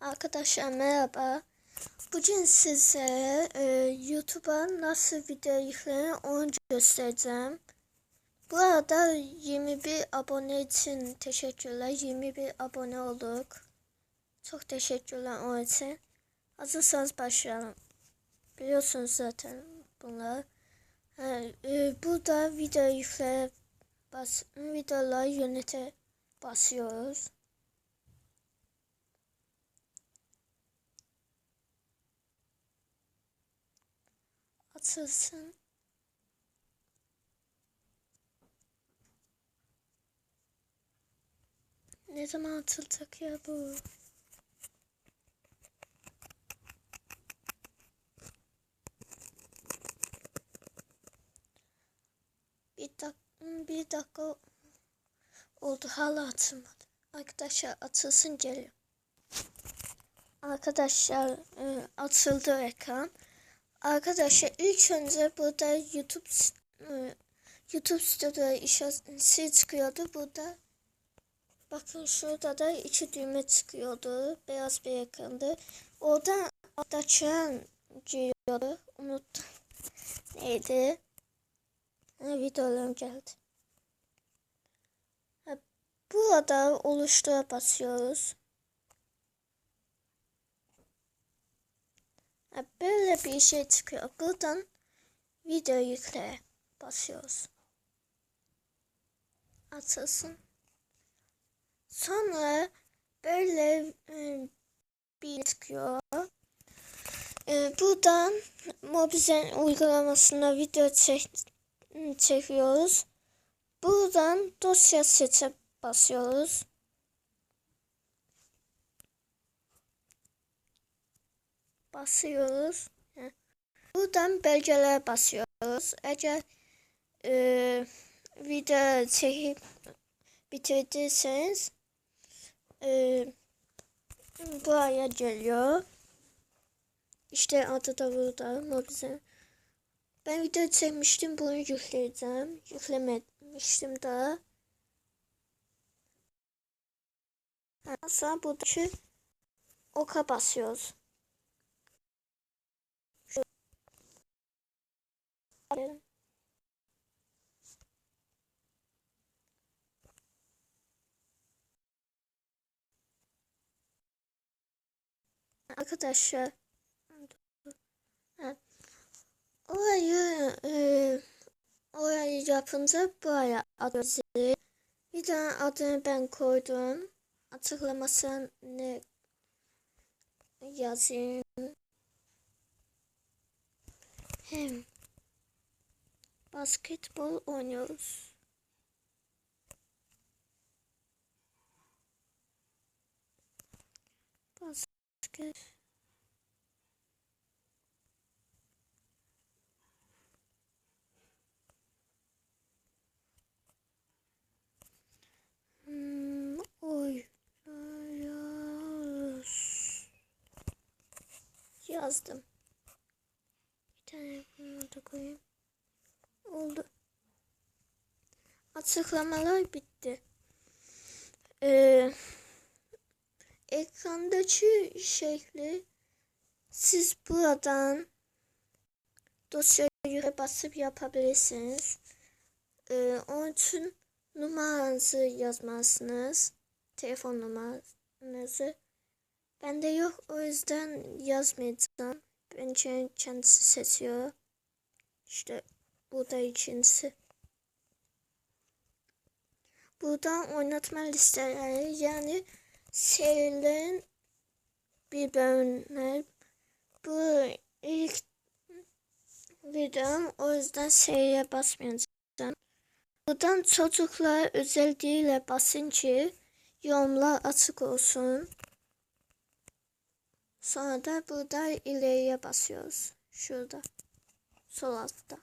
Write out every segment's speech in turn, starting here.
Arkadaşlar merhaba. Bugün size e, YouTube'a nasıl video yüklenir onu göstereceğim. Bu arada 21 abone için teşekkürler. 21 abone olduk. Çok teşekkürler onun için. Hazırsanız başlayalım. Biliyorsunuz zaten bunlar. Ha, e, burada video yükle bas, videolar yönete basıyoruz. Atılsın. Ne zaman atılacak ya bu? Bir dakika, bir dakika oldu hala atılmadı. Arkadaşlar atılsın geliyor. Arkadaşlar e, atıldı ekran. Arkadaşlar ilk önce burada YouTube e, YouTube Studio işareti çıkıyordu. Burada bakın şurada da iki düğme çıkıyordu. Beyaz bir ekrandı. Orada açan diyordu. Unuttum. Neydi? Ha, videolarım geldi. Ha, burada oluştura basıyoruz. Böyle bir şey çıkıyor. Buradan video yükle basıyoruz. Atılsın. Sonra böyle e, bir çıkıyor. E, buradan Mobizen uygulamasına video çek, çekiyoruz. Buradan dosya seçe basıyoruz. Basıyoruz. Heh. Buradan belgelere basıyoruz. Eğer e, video çekip bitirdiyseniz e, buraya geliyor. İşte adı da burada. Mobize. Ben video çekmiştim. Bunu yükleyeceğim. Yüklememiştim daha. Sonra burada şu oka basıyoruz. Aferin. Arkadaşlar orayı e, orayı yapınca buraya atıyoruz. Tane adını ben koydum. Açıklamasını yazayım. Hem basketbol oynuyoruz. Basket. Hmm, oynuyoruz. Yazdım. Bir tane bunu da koyayım oldu. Açıklamalar bitti. Ee, ekrandaki şekli siz buradan dosyaya basıp yapabilirsiniz. Ee, onun için numaranızı yazmalısınız. Telefon numaranızı. Bende yok o yüzden yazmayacağım. Bence kendisi seçiyor. İşte bu da ikincisi. Buradan oynatma listeleri yani serilerin bir bölümler. Bu ilk videom o yüzden seriye basmayacağım. Buradan çocuklar özelliğiyle basınca yorumlar açık olsun. Sonra da burada ileriye basıyoruz. Şurada. Sol altta.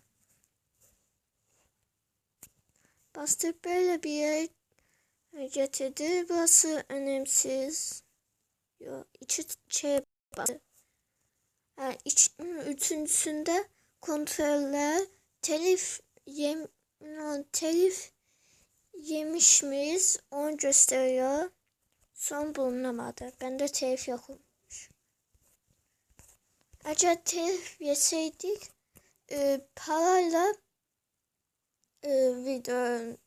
Bastık böyle bir yere getirdi. Burası önemsiz. Yo, içi şey bastı. Yani iç, üçüncüsünde kontroller telif yem telif yemiş miyiz onu gösteriyor. Son bulunamadı. Bende telif yok Eğer telif yeseydik e, parayla e, video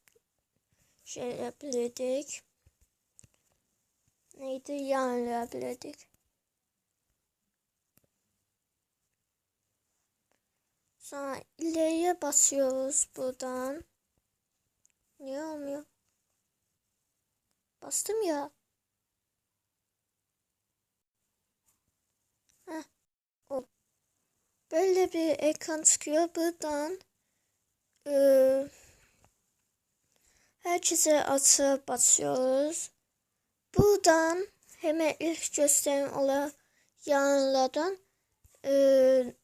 şey yapabilirdik. Neydi? Yayınlayabilirdik. Sonra ileriye basıyoruz buradan. Niye olmuyor? Bastım ya. Heh. Böyle bir ekran çıkıyor. Buradan e, herkese atı basıyoruz. Buradan hemen ilk gösterim olarak yayınladan e,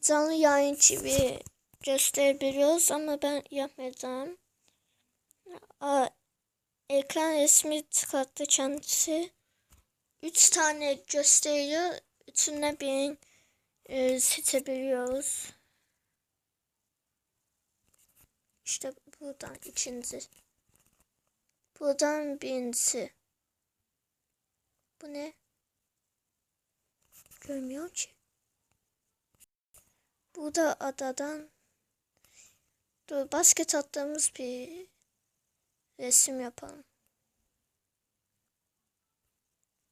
canlı yayın gibi gösterebiliyoruz ama ben yapmadım. A, ekran resmi çıkarttı kendisi. Üç tane gösteriyor. Üçüne birini e, seçebiliyoruz. İşte buradan ikinci. Buradan birincisi. Bu ne? Görmüyor ki. Bu da adadan. Dur basket attığımız bir resim yapalım.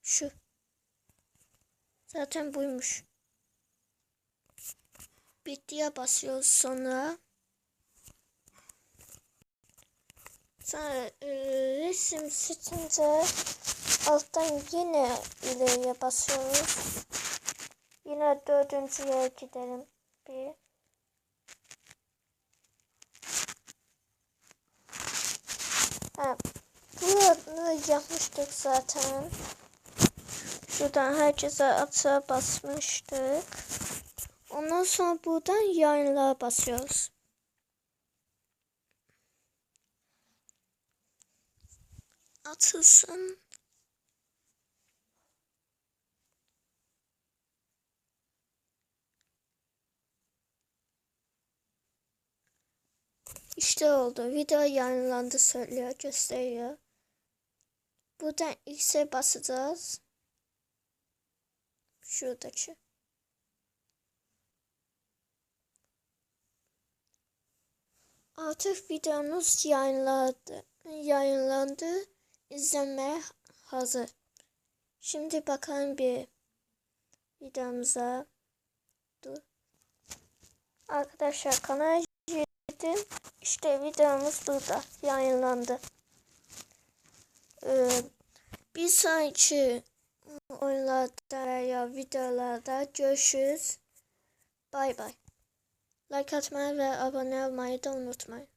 Şu. Zaten buymuş. Bittiye basıyoruz sonra. Sonra e, resim seçince alttan yine ileriye basıyoruz. Yine dördüncüye gidelim. Bir. Ha, bunu yapmıştık zaten. Şuradan herkese ata basmıştık. Ondan sonra buradan yayınlara basıyoruz. Atılsın. İşte oldu. Video yayınlandı söylüyor, gösteriyor. Buradan X'e basacağız. Şuradaki. Artık videomuz yayınlandı. Yayınlandı. İzlemeye hazır. Şimdi bakalım bir videomuza. Dur. Arkadaşlar kanala girdim. İşte videomuz burada yayınlandı. Ee, bir sonraki oyunlarda veya videolarda görüşürüz. Bay bay. Like atmayı ve abone olmayı da unutmayın.